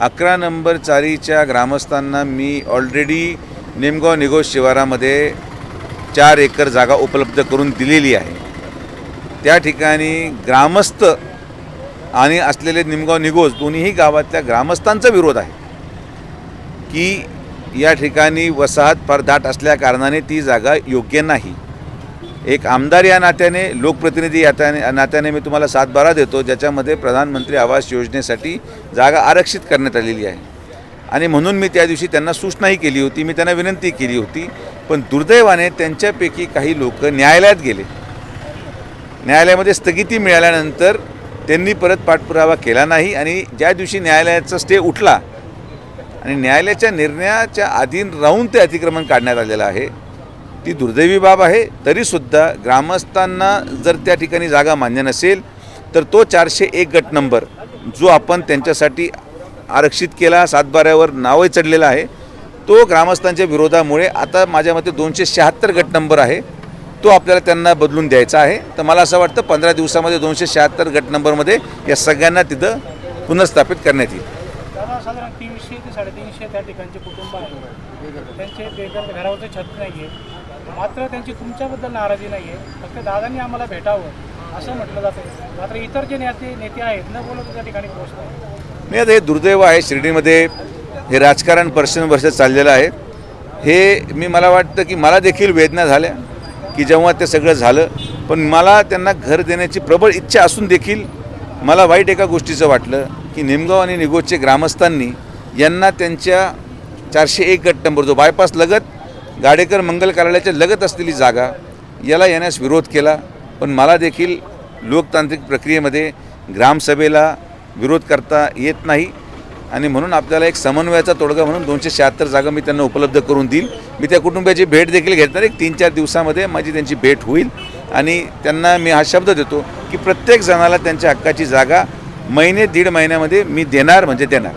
अकरा नंबर चारीच्या ग्रामस्थांना मी ऑलरेडी निमगाव निगोज शिवारामध्ये चार एकर जागा उपलब्ध करून दिलेली आहे. त्या ठिकाणी ग्रामस्थ आणि असलेले निमगाव निगोज दोन्हीही गावातल्या ग्रामस्थांचा विरोध आहे. की या ठिकाणी वसाहत फार दाट असल्या कारणाने ती जागा योग्य नाही. एक आमदार या नात्याने लोकप्रतिनिधी या त्याने- नात्याने मी तुम्हाला सातबारा देतो ज्याच्यामध्ये प्रधानमंत्री आवास योजनेसाठी जागा आरक्षित करण्यात आलेली आहे. आणि म्हणून मी त्या दिवशी त्यांना सूचनाही केली होती मी त्यांना विनंती केली होती पण दुर्दैवाने त्यांच्यापैकी काही लोक न्यायालयात गेले. न्यायालयामध्ये स्थगिती मिळाल्यानंतर त्यांनी परत पाठपुरावा केला नाही आणि ज्या दिवशी न्यायालयाचा स्टे उठला आणि न्यायालयाच्या निर्णयाच्या अधीन राहून ते अतिक्रमण काढण्यात आलेलं आहे ती दुर्दैवी बाब आहे. तरीसुद्धा ग्रामस्थांना जर त्या ठिकाणी जागा मान्य नसेल तर तो चारशे एक गट नंबर जो आपण त्यांच्यासाठी आरक्षित केला सातबाऱ्यावर नावही चढलेला आहे तो ग्रामस्थांच्या विरोधामुळे आता माझ्या मते दोनशे शहात्तर गट नंबर आहे. तो आपल्याला त्यांना बदलून द्यायचा आहे. तर मला असं वाटतं पंधरा दिवसामध्ये दोनशे शहात्तर गट नंबरमध्ये या सगळ्यांना तिथं पुनर्स्थापित करण्यात येईल. साधारण तीनशे ते साडेतीनशे त्या ठिकाणचे कुटुंब आहेत. त्यांचे घरावरचे छत नाही आहे मात्र त्यांची तुमच्याबद्दल नाराजी नाही आहे फक्त दादांनी आम्हाला भेटावं असं म्हटलं जातं मात्र इतर जे नेते नेते आहेत न बोलत त्या ठिकाणी पोहोचतात नाही आता हे दुर्दैव आहे शिर्डीमध्ये. हे राजकारण वर्ष चाललेलं आहे. हे मी मला वाटतं की मला देखील वेदना झाल्या की जेव्हा ते सगळं झालं. पण मला त्यांना घर देण्याची प्रबळ इच्छा असून देखील मला वाईट एका गोष्टीचं वाटलं की निमगाव आणि निगोजचे ग्रामस्थांनी यांना त्यांच्या चारशे एक गट नंबर जो बायपास लगत गाडेकर मंगल कार्यालयाच्या लगत असलेली जागा याला येण्यास विरोध केला पण मला देखील लोकतांत्रिक प्रक्रियेमध्ये ग्रामसभेला विरोध करता येत नाही. आणि म्हणून आपल्याला एक समन्वयाचा तोडगा म्हणून दोनशे शहात्तर जागा मी त्यांना उपलब्ध करून देईल. मी त्या कुटुंबियाची भेट देखील घेतणार. एक तीन चार दिवसामध्ये माझी त्यांची भेट होईल. आणि त्यांना मी हा शब्द देतो की प्रत्येक जणाला त्यांच्या हक्काची जागा महिने दीड महिन्यामध्ये मी देणार म्हणजे देणार.